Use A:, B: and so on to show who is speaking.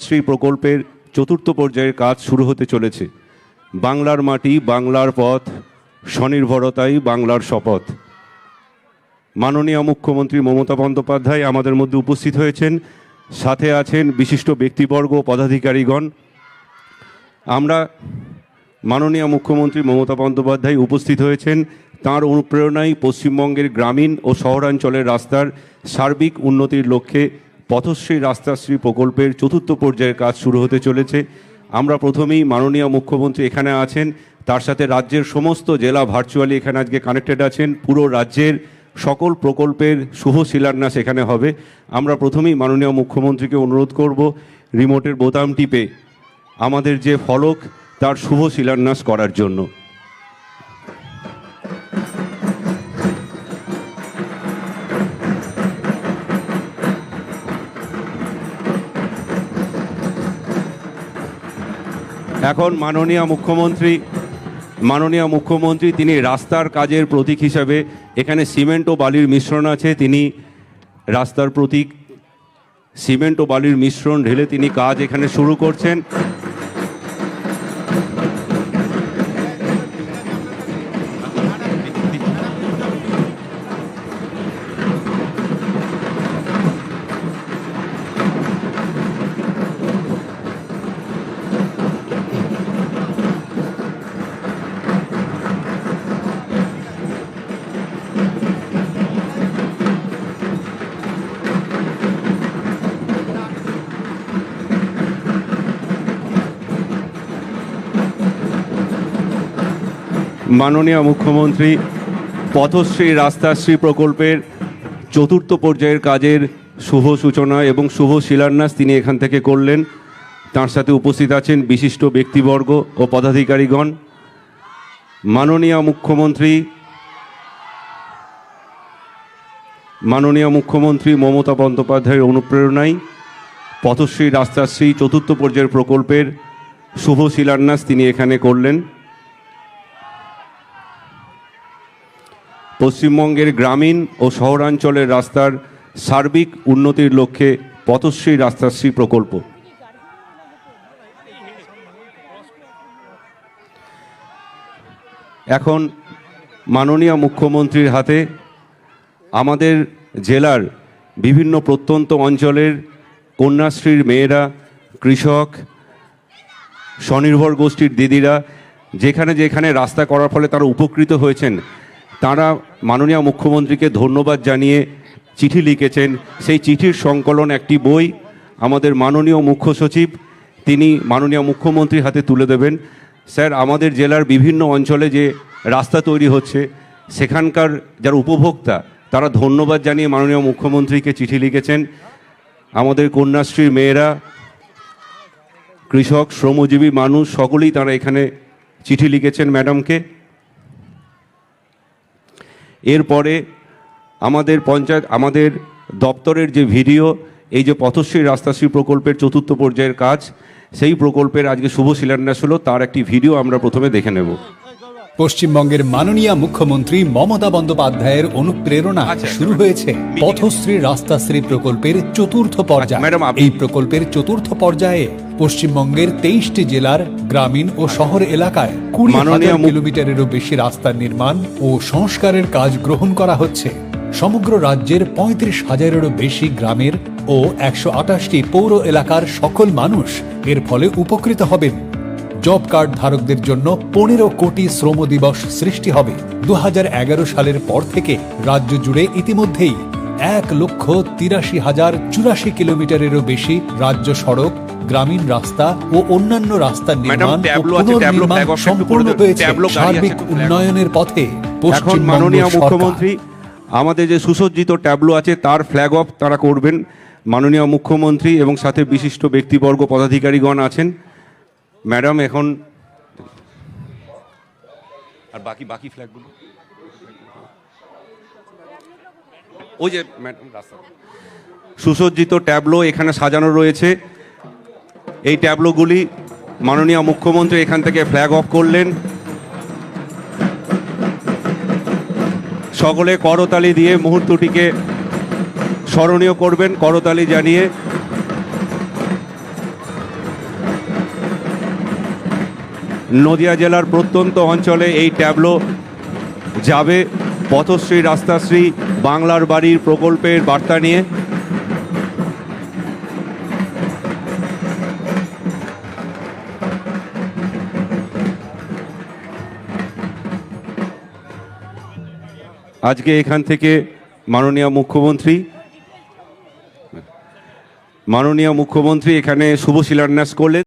A: শ্রী প্রকল্পের চতুর্থ পর্যায়ের কাজ শুরু হতে চলেছে। বাংলার মাটি বাংলার পথ, স্বনির্ভরতাই বাংলার শপথ। মাননীয় মুখ্যমন্ত্রী মমতা বন্দ্যোপাধ্যায় আমাদের মধ্যে উপস্থিত হয়েছেন। সাথে আছেন বিশিষ্ট ব্যক্তিবর্গ পদাধিকারীগণ। আমরা মাননীয় মুখ্যমন্ত্রী মমতা বন্দ্যোপাধ্যায় উপস্থিত হয়েছেন। তার অনুপ্রেরণায় পশ্চিমবঙ্গের গ্রামীণ ও শহরাঞ্চলের রাস্তার সার্বিক উন্নতির লক্ষ্যে পথশ্রী রাস্তাশ্রী প্রকল্পের চতুর্থ পর্যায়ের কাজ শুরু হতে চলেছে। আমরা প্রথমেই মাননীয় মুখ্যমন্ত্রী এখানে আছেন। তার সাথে রাজ্যের সমস্ত জেলা ভার্চুয়ালি এখানে আজকে কানেক্টেড আছেন। পুরো রাজ্যের সকল প্রকল্পের শুভ শিলান্যাস এখানে হবে। আমরা প্রথমেই মাননীয় মুখ্যমন্ত্রীকে অনুরোধ করব রিমোটের বোতাম টিপে আমাদের যে ফলক, তার শুভ শিলান্যাস করার জন্য। এখন মাননীয় মুখ্যমন্ত্রী মাননীয় মুখ্যমন্ত্রী তিনি রাস্তার কাজের প্রতীক হিসাবে, এখানে সিমেন্ট ও বালির মিশ্রণ আছে, তিনি রাস্তার প্রতীক। সিমেন্ট ও বালির মিশ্রণ ঢেলে তিনি কাজ এখানে শুরু করছেন। মাননীয় মুখ্যমন্ত্রী, পথশ্রী রাস্তাশ্রী প্রকল্পের চতুর্থ পর্যায়ের কাজের শুভ সূচনা এবং শুভ শিলান্যাস তিনি এখান থেকে করলেন। তার সাথে উপস্থিত আছেন বিশিষ্ট ব্যক্তিবর্গ ও পদাধিকারীগণ। মাননীয় মুখ্যমন্ত্রী মাননীয় মুখ্যমন্ত্রী মমতা বন্দ্যোপাধ্যায়ের অনুপ্রেরণায় পথশ্রী রাস্তাশ্রী চতুর্থ পর্যায়ের প্রকল্পের শুভ শিলান্যাস তিনি এখানে করলেন। পশ্চিমবঙ্গের গ্রামীণ ও শহরাঞ্চলের রাস্তার সার্বিক উন্নতির লক্ষ্যে পথশ্রী রাস্তাশ্রী প্রকল্প। এখন মাননীয় মুখ্যমন্ত্রীর হাতে আমাদের জেলার বিভিন্ন প্রত্যন্ত অঞ্চলের কন্যাশ্রীর মেয়েরা, কৃষক, স্বনির্ভর গোষ্ঠীর দিদিরা যেখানে যেখানে রাস্তা করার ফলে তারা উপকৃত হয়েছেন তারা মাননীয় মুখ্যমন্ত্রীকে ধন্যবাদ জানিয়ে চিঠি লিখেছেন। সেই চিঠির সংকলন একটি বই আমাদের মাননীয় মুখ্য সচিব, তিনি মাননীয় মুখ্যমন্ত্রীর হাতে তুলে দেবেন। স্যার, আমাদের জেলার বিভিন্ন অঞ্চলে যে রাস্তা তৈরি হচ্ছে, সেখানকার যারা উপভোক্তা, তারা ধন্যবাদ জানিয়ে মাননীয় মুখ্যমন্ত্রীকে চিঠি লিখেছেন। আমাদের কন্যাশ্রীর মেয়েরা, কৃষক, শ্রমজীবী মানুষ, সকলেই তারা এখানে চিঠি লিখেছেন ম্যাডামকে। এরপরে আমাদের পঞ্চায়েত আমাদের দপ্তরের যে ভিডিও এই যে পথশ্রী রাস্তাশ্রী প্রকল্পের চতুর্থ পর্যায়ের কাজ সেই প্রকল্পের আজকে শুভ শিলান্যাস হলো তার একটি ভিডিও আমরা প্রথমে দেখে নেব।
B: পশ্চিমবঙ্গের মাননীয় মুখ্যমন্ত্রী মমতা বন্দ্যোপাধ্যায়ের অনুপ্রেরণা
A: আচ্ছা।
B: শুরু হয়েছে পথশ্রী রাস্তাশ্রী প্রকল্পের চতুর্থ পর্যায়ে।
A: আপনি-
B: এই প্রকল্পের চতুর্থ পর্যায়ে পশ্চিমবঙ্গের তেইশটি জেলার গ্রামীণ ও শহর এলাকায় কুড়ি হাজার কিলোমিটারেরও বেশি রাস্তার নির্মাণ ও সংস্কারের কাজ গ্রহণ করা হচ্ছে। সমগ্র রাজ্যের পঁয়ত্রিশ হাজারেরও বেশি গ্রামের ও একশো আটাশটি পৌর এলাকার সকল মানুষ এর ফলে উপকৃত হবেন। জব কার্ড ধারকদের জন্য পনেরো কোটি শ্রম দিবস সৃষ্টি হবে। দু হাজার এগারো সালের পর থেকে রাজ্য জুড়ে ইতিমধ্যেই এক লক্ষ তিরাশি হাজার চুরাশি কিলোমিটারেরও বেশি রাজ্য সড়ক গ্রামীণ রাস্তা ও অন্যান্য রাস্তার নির্মাণ ও পুনর্নির্মাণ সম্পূর্ণ হয়েছে সার্বিক। উন্নয়নের পথে পশ্চিমবঙ্গ।
A: মুখ্যমন্ত্রী আমাদের যে সুসজ্জিত ট্যাবলো আছে তার ফ্ল্যাগ অফ তারা করবেন। মাননীয় মুখ্যমন্ত্রী এবং সাথে বিশিষ্ট ব্যক্তিবর্গ পদাধিকারীগণ আছেন। ম্যাডাম এখন আর বাকি বাকি ফ্ল্যাগগুলো ওই যে ম্যাডাম রাস্তা। সুসজ্জিত ট্যাবলো এখানে সাজানো রয়েছে। এই ট্যাবলোগুলি মাননীয় মুখ্যমন্ত্রী এখান থেকে ফ্ল্যাগ অফ করলেন। সকলে করতালি দিয়ে মুহূর্তটিকে স্মরণীয় করবেন, করতালি জানিয়ে। নদিয়া জেলার প্রত্যন্ত অঞ্চলে এই ট্যাবলো যাবে। পথশ্রী, রাস্তাশ্রী, বাংলার বাড়ির প্রকল্পের বার্তা নিয়ে আজকে এখান থেকে মাননীয় মুখ্যমন্ত্রী মাননীয় মুখ্যমন্ত্রী এখানে শুভ শিলান্যাস করলেন।